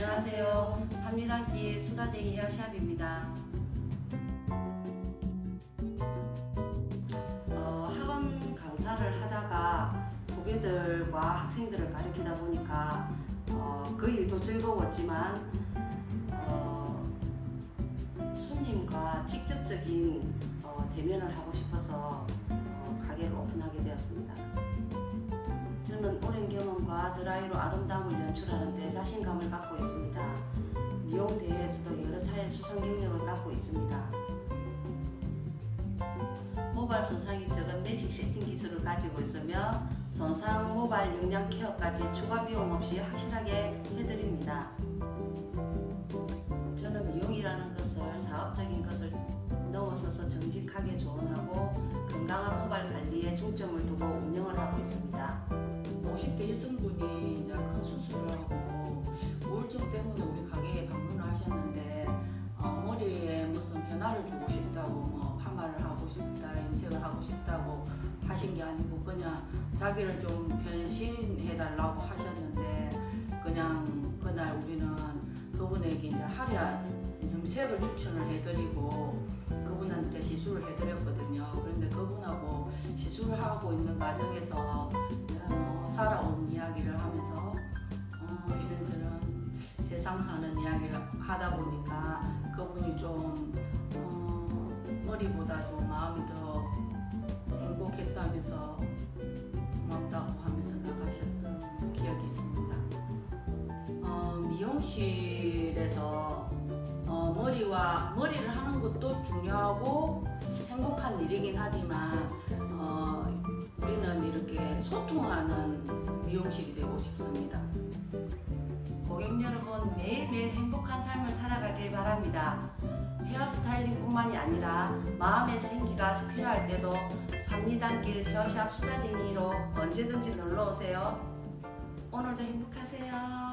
안녕하세요. 삼리단길 수다쟁이 헤어샵입니다. 어, 학원 강사를 하다가 후배들과 학생들을 가르치다 보니까 어, 그 일도 즐거웠지만 어, 손님과 직접적인 어, 대면을 하고 싶어서 어, 가게를 오픈하게 되었습니다. 저는 오랜 경험과 드라이로 아름다움을 연출하는 모발 손상이 적은 매직 세팅 기술을 가지고 있으며 손상 모발 영양 케어까지 추가 비용 없이 확실하게 해드립니다. 저는 미용이라는 것을 사업적인 것을 넘어서서 정직하게 조언하고 건강한 모발 관리에 중점을 게 아니고 그냥 자기를 좀 변신해 달라고 하셨는데 그냥 그날 우리는 그분에게 이제 하랴 염색을 추천을 해드리고 그분한테 시술을 해드렸거든요. 그런데 그분하고 시술을 하고 있는 과정에서 어, 살아온 이야기를 하면서 어, 이런저런 세상 사는 이야기를 하다 보니까 그분이 좀 어, 머리보다도 마음이 더 행복했다면서 고맙다고 하면서 나가셨던 기억이 있습니다. 어, 미용실에서 어, 머리와 머리를 하는 것도 중요하고 행복한 일이긴 하지만 어, 우리는 이렇게 소통하는 미용실이 되고 싶습니다. 고객 여러분 매일매일 행복한 삶을 살아가길 바랍니다. 헤어스타일링뿐만이 아니라 마음의 생기가 필요할 때도 삼리단길 헤어샵 수다쟁이로 언제든지 놀러 오세요. 오늘도 행복하세요.